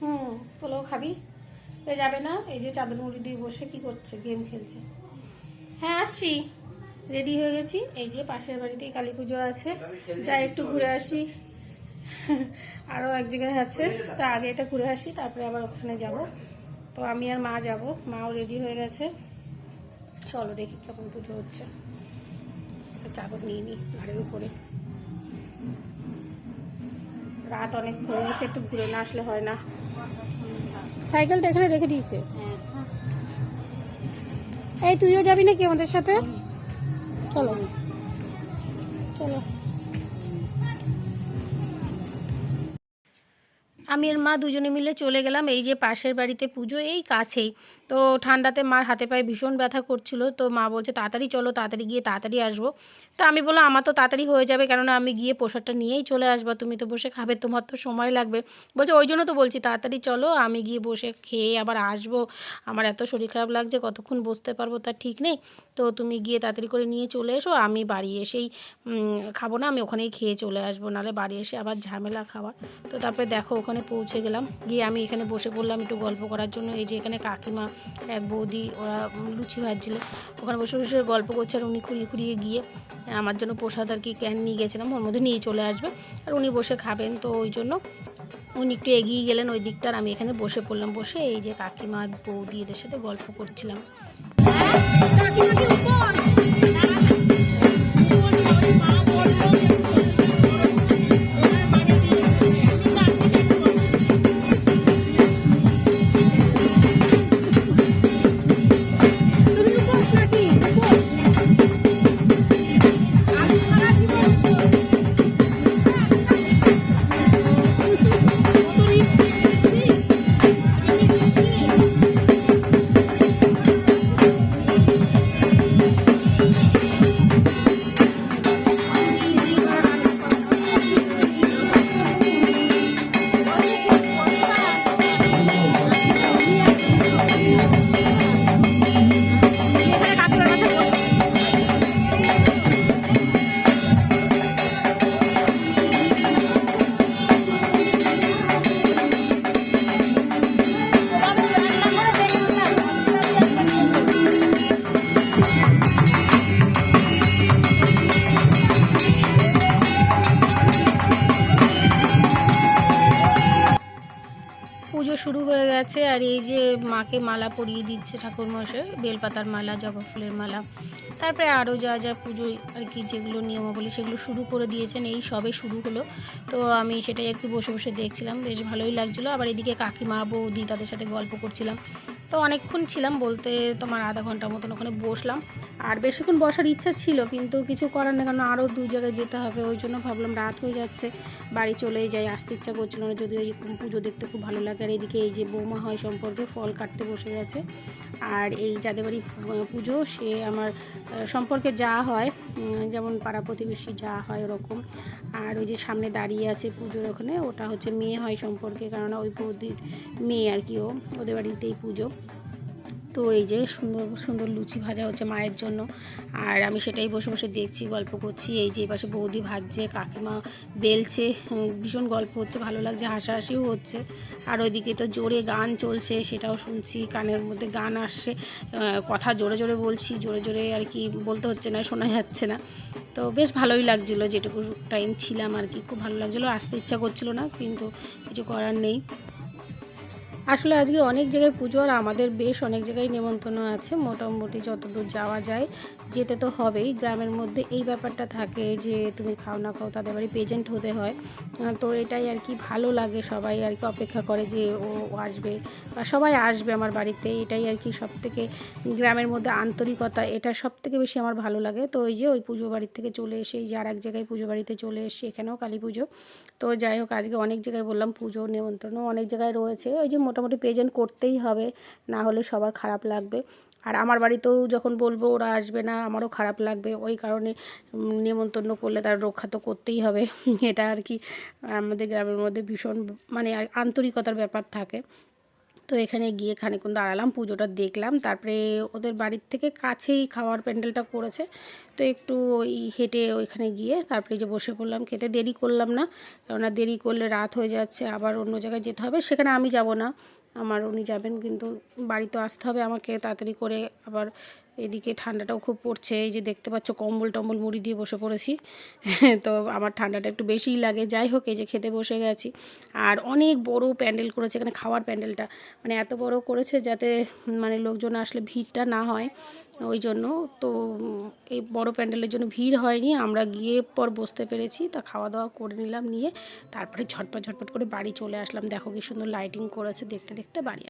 হুম, পোলাও খাবি? এ যাবে না? এই যে চাদর মুড়ি দিয়ে বসে কি করছে? গেম খেলছে। হ্যাঁ আসছি। রেডি হয়ে গেছি। এই যে পাশের বাড়িতেই কালী পুজো আছে। যাই একটু ঘুরে আসি। আরও এক জায়গায় আছে। তো আগে এটা ঘুরে আসি, তারপরে আবার ওখানে যাব। তো আমি আর মা যাব। মাও রেডি হয়ে গেছে। চলো দেখি কেমন পুজো হচ্ছে। চাদর নিয়ে নিই ঘাড়ের উপরে। রাত অনেক হয়ে গেছে একটু ঘুরে না আসলে হয় না। সাইকেলটা এখানে রেখে দিয়েছে? এই তুইও যাবি নাকি আমাদের সাথে? চলো। চলো। আমি আর মা দুজনে মিলে চলে গেলাম, এই যে পাশের বাড়িতে পুজো, এই কাছেই। তো ঠান্ডাতে মার হাতে পায়ে ভীষণ ব্যথা করছিল, তো মা বলছে, তাড়াতাড়ি চলো, তাড়াতাড়ি গিয়ে তাড়াতাড়ি আসব। তো আমি বললাম, আমার তো তাড়াতাড়ি হয়ে যাবে, কেননা আমি গিয়ে প্রসাদটা নিয়েই চলে আসব, তুমি তো বসে খাবে, তোমার তো সময় লাগবে। বলছে, ওই জন্য তো বলছি, তাড়াতাড়ি চলো, আমি গিয়ে বসে খেয়ে আবার আসব। আমার এত শরীর খারাপ লাগছে, কতক্ষণ বসতে পারব তার ঠিক নেই। তো তুমি গিয়ে তাড়াতাড়ি করে নিয়ে চলে এসো, আমি বাড়ি এসেই খাব না, আমি ওখানেই খেয়ে চলে আসব, নাহলে বাড়ি এসে আবার ঝামেলা খাবার তো তারপরে দেখো, ওখানে পৌঁছে গেলাম। গিয়ে আমি এখানে বসে পড়লাম একটু গল্প করার জন্য। এই যে এখানে কাকিমা, এক বৌদি, ওরা লুচি ভাজছিলেন ওখানে বসে বসে গল্প করছে আর উনি খুঁড়িয়ে খুঁড়িয়ে গিয়ে আমার জন্য প্রসাদ আর কি ক্যান নিয়ে গেছিলাম। ওর মধ্যে নিয়ে চলে আসবে। আর উনি বসে খাবেন তো ওই জন্য। উনি একটু এগিয়ে গেলেন ওই দিকটার আমি এখানে বসে পড়লাম। বসে এই যে কাকিমা, বৌদি এদের সাথে গল্প করছিলাম। পুজো শুরু হয়ে গেছে আর এই যে মাকে মালা পরিয়ে দিচ্ছে ঠাকুরমশাই, বেলপাতার মালা, জবা ফুলের মালা, তারপরে আরও যা যা পুজো আর কি যেগুলো নিয়মাবলী সেগুলো শুরু করে দিয়েছেন, এই সবে শুরু হলো। তো আমি সেটাই একটু বসে বসে দেখছিলাম, বেশ ভালোই লাগছিল। আবার এদিকে কাকিমা, বৌদি তাদের সাথে গল্প করছিলাম। তো অনেকক্ষণ ছিলাম বলতে তোমার আধা ঘণ্টার মতন ওখানে বসলাম। আর বেশিক্ষণ বসার ইচ্ছা ছিল, কিন্তু কিছু করার না কারণ আরও দু জায়গায় যেতে হবে, ওই জন্য ভাবলাম রাত হয়ে যাচ্ছে, বাড়ি চলেই যাই, আসতে ইচ্ছা করছিল না যদি ওই পুজো দেখতে খুব ভালো লাগে। আর এদিকে এই যে বৌমা হয় সম্পর্কে ফল কাটতে বসে গেছে। আর এই যাদের বাড়ি পুজো, সে আমার সম্পর্কে যা হয় যেমন পাড়া প্রতিবেশী যা হয় ওরকম। আর ওই যে সামনে দাঁড়িয়ে আছে পুজোর ওখানে, ওটা হচ্ছে মেয়ে হয় সম্পর্কে কারণ ওই বৌদির মেয়ে আর কি ও, ওদের বাড়িতেই পুজো। তো এই যে সুন্দর সুন্দর লুচি ভাজা হচ্ছে মায়ের জন্য। আর আমি সেটাই বসে বসে দেখছি, গল্প করছি। এই যে পাশে বৌদি ভাজছে, কাকিমা বেলছে ভীষণ গল্প হচ্ছে, ভালো লাগছে, হাসাহাসিও হচ্ছে। আর ওইদিকে তো জোরে গান চলছে, সেটাও শুনছি, কানের মধ্যে গান আসছে। কথা জোরে জোরে বলছি, জোরে জোরে আর কি বলতে হচ্ছে না, শোনা যাচ্ছে না। তো বেশ ভালোই লাগছিল, যেটুকু টাইম ছিলাম আর কি, খুব ভালো লাগছিল, আসতে ইচ্ছা করছিল না, কিন্তু কিছু করার নেই। আসলে আজকে অনেক জায়গায় পুজো আর আমাদের বেশ অনেক জায়গায় নেমন্তন্ন আছে। মোটামুটি যতদূর যাওয়া যায়, যেতে তো হবেই। গ্রামের মধ্যে এই ব্যাপারটা থাকে যে, তুমি খাও না খাও, তাদের বাড়ি প্রেজেন্ট হতে হয়। তো এটাই আর কি ভালো লাগে সবাই আর কি অপেক্ষা করে যে, ও ও আসবে বা সবাই আসবে আমার বাড়িতে। এটাই আর কি সব থেকে গ্রামের মধ্যে আন্তরিকতা, এটা সব থেকে বেশি আমার ভালো লাগে। তো ওই যে ওই পুজো বাড়ির থেকে চলে এসে, এই যে আর এক জায়গায় পুজো বাড়িতে চলে এসে, এখানেও কালী পুজো। তো যাই হোক, আজকে অনেক জায়গায় বললাম পুজো, নেমন্ত্রণও অনেক জায়গায় রয়েছে। ওই যে মোটামুটি প্রেজেন্ট করতেই হবে, না হলে সবার খারাপ লাগবে। আর আমার বাড়িতেও যখন বলব ওরা আসবে না, আমারও খারাপ লাগবে। ওই কারণে নেমন্তন্ন করলে তার রক্ষা তো করতেই হবে। এটা আর কি, আমাদের গ্রামের মধ্যে ভীষণ মানে আন্তরিকতার ব্যাপার থাকে। তো এখানে গিয়ে খানিকক্ষণ দাঁড়ালাম, পুজোটা দেখলাম। তারপরে ওদের বাড়ির থেকে কাছেই খাওয়ার প্যান্ডেলটা করেছে। তো একটু ওই হেঁটে ওইখানে গিয়ে তারপরে যে বসে পড়লাম, খেতে দেরি করলাম না। কেননা দেরি করলে রাত হয়ে যাচ্ছে, আবার অন্য জায়গায় যেতে হবে। সেখানে আমি যাব না, আমার উনি যাবেন, কিন্তু বাড়ি তো আসতে হবে আমাকে। তাড়াতাড়ি করে আবার এদিকে ঠান্ডাটাও খুব পড়ছে, এই যে দেখতে পাচ্ছ কম্বল টম্বল মুড়ি দিয়ে বসে পড়েছি। তো আমার ঠান্ডাটা একটু বেশিই লাগে, যাই হোক এই যে খেতে বসে গেছি। আর অনেক বড় প্যান্ডেল করেছে, এখানে খাওয়ার প্যান্ডেলটা। মানে এত বড় করেছে যাতে মানে লোকজন আসলে ভিড়টা না হয় ওই জন্য। তো এই বড় প্যান্ডেলের জন্য ভিড় হয়নি, আমরা গিয়ে পর বসতে পেরেছি। তা খাওয়া দাওয়া করে নিলাম, নিয়ে তারপরে ঝটপট ঝটপট করে বাড়ি চলে আসলাম। দেখো কি সুন্দর লাইটিং করেছে, দেখতে দেখতে বাড়ি